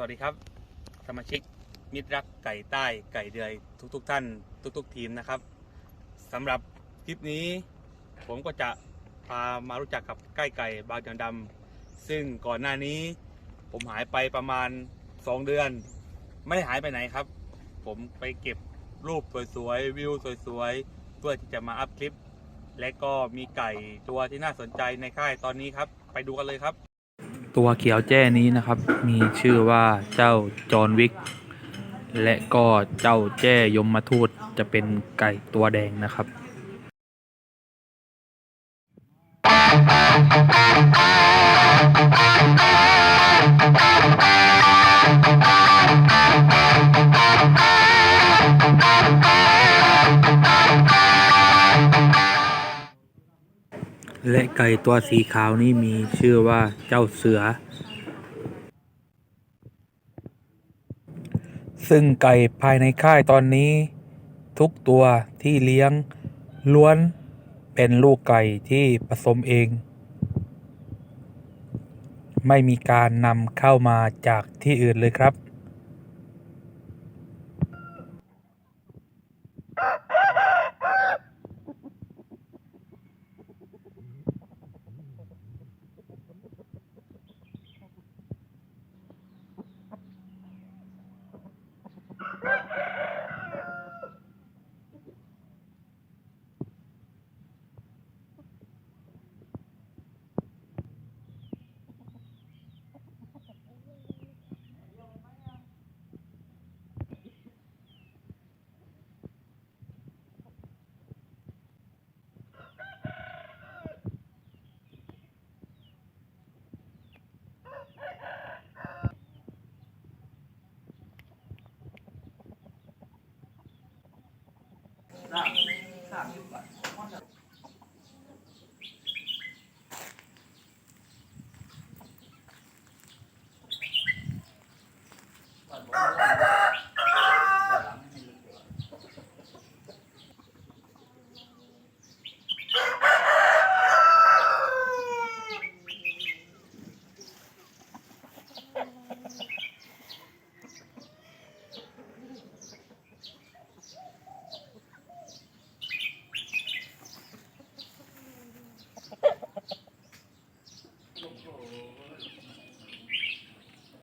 สวัสดีครับ สมาชิกมิตรรักไก่ใต้ไก่เดือยทุกๆทท่านทุกๆทีมนะครับสำหรับคลิปนี้ ผมก็จะพามารู้จักกับไก่ไก่บางจังดำซึ่งก่อนหน้านี้ผมหายไปประมาณ 2 เดือน ไม่ได้หายไปไหนครับ ผมไปเก็บรูปสวยๆวิวสวยๆ เพื่อที่จะมาอัพคลิป และก็มีไก่ตัวที่น่าสนใจในค่ายตอนนี้ครับ ไปดูกันเลยครับ ตัวเขียวแจ้นี้นะครับ มีชื่อว่าเจ้าจอห์นวิก และก็เจ้าแจ้ยมมาทูตจะเป็นไก่ตัวแดงนะครับ และไก่ตัวสีขาวนี้มีชื่อว่าเจ้าเสือ ซึ่งไก่ภายในค่ายตอนนี้ ทุกตัวที่เลี้ยง ล้วนเป็นลูกไก่ที่ผสมเอง ไม่มีการนำเข้ามาจากที่อื่นเลยครับ Bye.